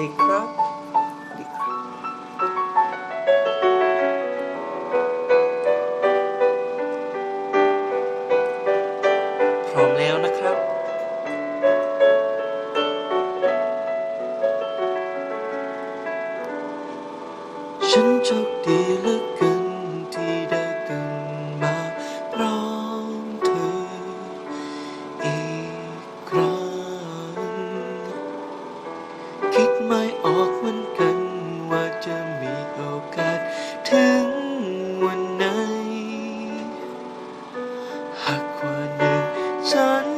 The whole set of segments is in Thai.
ดีครับพร้อมแล้วนะครับฉันโชคดีเหลือเกิน คิดไม่ออกเหมือนกันว่าจะมีโอกาสถึงวันไหนหากว่าหนึ่งฉัน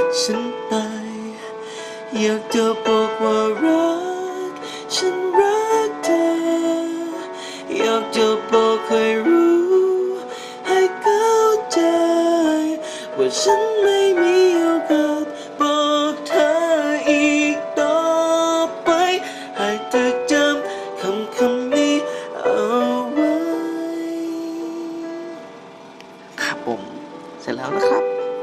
ากฉันไปอยากจะบอกว่ารัก ฉันรักเธอ อยากจะบอกให้รู้ ให้เข้าใจ ว่าฉันไม่มีโอกาสบอกเธออีกต่อไป ให้เธอจำคำคำนี้เอาไว้ ครับผม เสร็จแล้วนะครับ